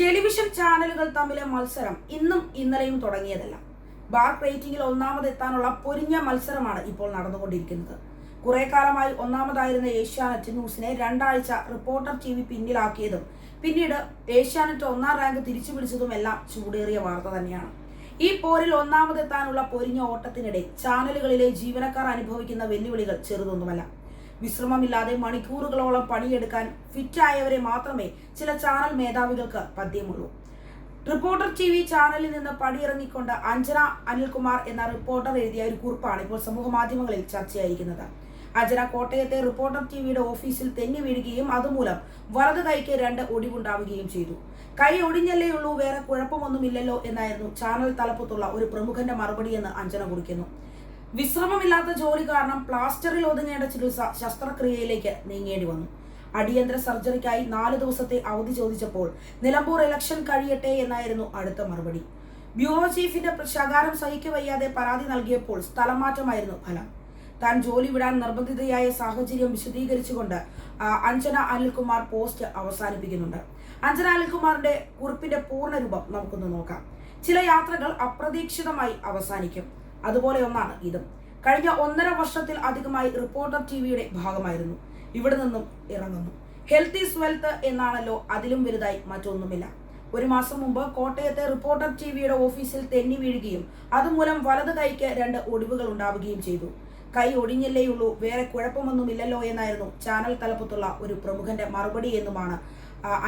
Television ചാനലുകൾ തമ്മിലെ മത്സരം ഇന്നും ഇന്നലെയും തുടങ്ങിയതല്ല. ബാർ റേറ്റിംഗിൽ ഒന്നാമതെത്താനുള്ള പൊരിഞ്ഞ മത്സരമാണ് ഇപ്പോൾ നടന്നുകൊണ്ടിരിക്കുന്നത്. കുറെ കാലമായി ഒന്നാമതായിരുന്ന ഏഷ്യാനെറ്റ് ന്യൂസിനെ രണ്ടാഴ്ച റിപ്പോർട്ടർ ടി വി പിന്നിലാക്കിയതും പിന്നീട് ഏഷ്യാനെറ്റ് ഒന്നാം റാങ്ക് തിരിച്ചു പിടിച്ചതും എല്ലാം ചൂടേറിയ വാർത്ത തന്നെയാണ്. ഈ പോരിൽ ഒന്നാമതെത്താനുള്ള പൊരിഞ്ഞ ഓട്ടത്തിനിടെ ചാനലുകളിലെ ജീവനക്കാർ അനുഭവിക്കുന്ന വെല്ലുവിളികൾ ചെറുതൊന്നുമല്ല. വിശ്രമമില്ലാതെ മണിക്കൂറുകളോളം പണിയെടുക്കാൻ ഫിറ്റായവരെ മാത്രമേ ചില ചാനൽ മേധാവികൾക്ക് പദ്യമുള്ളൂ. റിപ്പോർട്ടർ ടി വി ചാനലിൽ നിന്ന് പടിയിറങ്ങിക്കൊണ്ട് അഞ്ജന അനിൽകുമാർ എന്ന റിപ്പോർട്ടർ എഴുതിയ ഒരു കുറിപ്പാണ് ഇപ്പോൾ സമൂഹ മാധ്യമങ്ങളിൽ ചർച്ചയായിരിക്കുന്നത്. അഞ്ജന കോട്ടയത്തെ റിപ്പോർട്ടർ ടി വിയുടെ ഓഫീസിൽ തെന്നി വീഴുകയും അതുമൂലം വലത് കൈക്ക് രണ്ട് ഒടിവുണ്ടാവുകയും ചെയ്തു. കൈ ഒടിഞ്ഞല്ലേ ഉള്ളൂ വേറെ കുഴപ്പമൊന്നുമില്ലല്ലോ എന്നായിരുന്നു ചാനൽ തലപ്പത്തുള്ള ഒരു പ്രമുഖന്റെ മറുപടിയെന്ന് അഞ്ജന കുറിക്കുന്നു. വിശ്രമമില്ലാത്ത ജോലി കാരണം പ്ലാസ്റ്ററിൽ ഒതുങ്ങേണ്ട ചികിത്സ ശസ്ത്രക്രിയയിലേക്ക് നീങ്ങേണ്ടി വന്നു. അടിയന്തര സർജറിക്കായി നാല് ദിവസത്തെ അവധി ചോദിച്ചപ്പോൾ നിലമ്പൂർ ഇലക്ഷൻ കഴിയട്ടെ എന്നായിരുന്നു അടുത്ത മറുപടി. ബ്യൂറോ ചീഫിന്റെ ശകാരം സഹിക്കവയ്യാതെ പരാതി നൽകിയപ്പോൾ സ്ഥലമാറ്റമായിരുന്നു ഫലം. താൻ ജോലി വിടാൻ നിർബന്ധിതയായ സാഹചര്യം വിശദീകരിച്ചുകൊണ്ട് അഞ്ജന അനിൽകുമാർ പോസ്റ്റ് അവസാനിപ്പിക്കുന്നുണ്ട്. അഞ്ജന അനിൽകുമാറിന്റെ കുറിപ്പിന്റെ പൂർണരൂപം നമുക്കൊന്ന് നോക്കാം. ചില യാത്രകൾ അപ്രതീക്ഷിതമായി അവസാനിക്കും. അതുപോലെ ഒന്നാണ് ഇതും. കഴിഞ്ഞ ഒന്നര വർഷത്തിൽ അധികമായി റിപ്പോർട്ടർ ടി വിയുടെ ഭാഗമായിരുന്നു. ഇവിടെ നിന്നും ഇറങ്ങുന്നു. ഹെൽത്ത് ഈസ് വെൽത്ത് എന്നാണല്ലോ അതിലും വലുതായി മറ്റൊന്നുമില്ല. ഒരു മാസം മുമ്പ് കോട്ടയത്തെ റിപ്പോർട്ടർ ടി വിയുടെ ഓഫീസിൽ തെന്നി വീഴുകയും അതുമൂലം വലത് കൈക്ക് രണ്ട് ഒടിവുകൾ ഉണ്ടാവുകയും ചെയ്തു. കൈ ഒടിഞ്ഞില്ലേയുള്ളൂ വേറെ കുഴപ്പമൊന്നുമില്ലല്ലോ എന്നായിരുന്നു ചാനൽ തലപ്പത്തുള്ള ഒരു പ്രമുഖന്റെ മറുപടി എന്നുമാണ്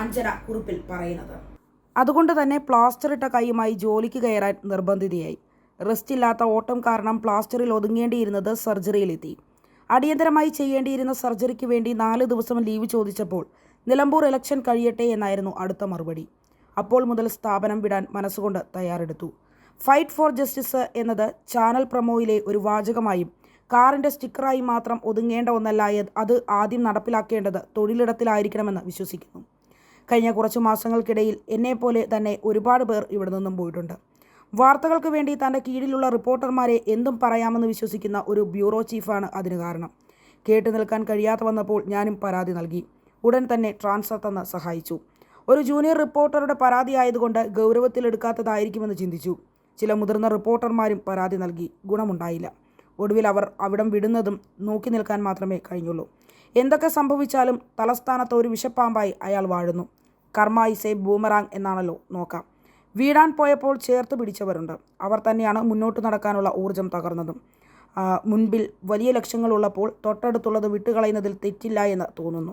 അഞ്ജന കുറിപ്പിൽ പറയുന്നത്. അതുകൊണ്ട് തന്നെ പ്ലാസ്റ്റർ ഇട്ട കൈയുമായി ജോലിക്ക് കയറാൻ നിർബന്ധിതയായി. റെസ്റ്റ് ഇല്ലാത്ത ഓട്ടം കാരണം പ്ലാസ്റ്ററിൽ ഒതുങ്ങേണ്ടിയിരുന്നത് സർജറിയിലെത്തി. അടിയന്തരമായി ചെയ്യേണ്ടിയിരുന്ന സർജറിക്ക് വേണ്ടി നാല് ദിവസം ലീവ് ചോദിച്ചപ്പോൾ നിലമ്പൂർ ഇലക്ഷൻ കഴിയട്ടെ എന്നായിരുന്നു അടുത്ത മറുപടി. അപ്പോൾ മുതൽ സ്ഥാപനം വിടാൻ മനസ്സുകൊണ്ട് തയ്യാറെടുത്തു. ഫൈറ്റ് ഫോർ ജസ്റ്റിസ് എന്നത് ചാനൽ പ്രൊമോയിലെ ഒരു വാചകമായും കാറിന്റെ സ്റ്റിക്കറായി മാത്രം ഒതുങ്ങേണ്ട ഒന്നല്ല അത് ആദ്യം നടപ്പിലാക്കേണ്ടത് തൊഴിലിടത്തിലായിരിക്കണമെന്ന് വിശ്വസിക്കുന്നു. കഴിഞ്ഞ കുറച്ച് മാസങ്ങൾക്കിടയിൽ എന്നെപ്പോലെ തന്നെ ഒരുപാട് പേർ ഇവിടെ നിന്നും പോയിട്ടുണ്ട്. വാർത്തകൾക്ക് വേണ്ടി തന്റെ കീഴിലുള്ള റിപ്പോർട്ടർമാരെ എന്തും പറയാമെന്ന് വിശ്വസിക്കുന്ന ഒരു ബ്യൂറോ ചീഫാണ് അതിന് കാരണം. കേട്ടു നിൽക്കാൻ കഴിയാതെ വന്നപ്പോൾ ഞാനും പരാതി നൽകി. ഉടൻ തന്നെ ട്രാൻസ്ഫർ തന്ന് സഹായിച്ചു. ഒരു ജൂനിയർ റിപ്പോർട്ടറുടെ പരാതി ആയതുകൊണ്ട് ഗൗരവത്തിലെടുക്കാത്തതായിരിക്കുമെന്ന് ചിന്തിച്ചു. ചില മുതിർന്ന റിപ്പോർട്ടർമാരും പരാതി നൽകി. ഗുണമുണ്ടായില്ല. ഒടുവിൽ അവർ അവിടം വിടുന്നതും നോക്കി നിൽക്കാൻ മാത്രമേ കഴിഞ്ഞുള്ളൂ. എന്തൊക്കെ സംഭവിച്ചാലും തലസ്ഥാനത്ത് ഒരു വിഷപ്പാമ്പായി അയാൾ വാഴുന്നു. കർമ്മ ഇസേ ബൂമറാങ് എന്നാണല്ലോ നോക്കാം. വീടാൻ പോയപ്പോൾ ചേർത്ത് പിടിച്ചവരുണ്ട്. അവർ തന്നെയാണ് മുന്നോട്ട് നടക്കാനുള്ള ഊർജം തകർന്നതും. മുൻപിൽ വലിയ ലക്ഷ്യങ്ങളുള്ളപ്പോൾ തൊട്ടടുത്തുള്ളത് വിട്ടുകളയുന്നതിൽ തെറ്റില്ല എന്ന് തോന്നുന്നു.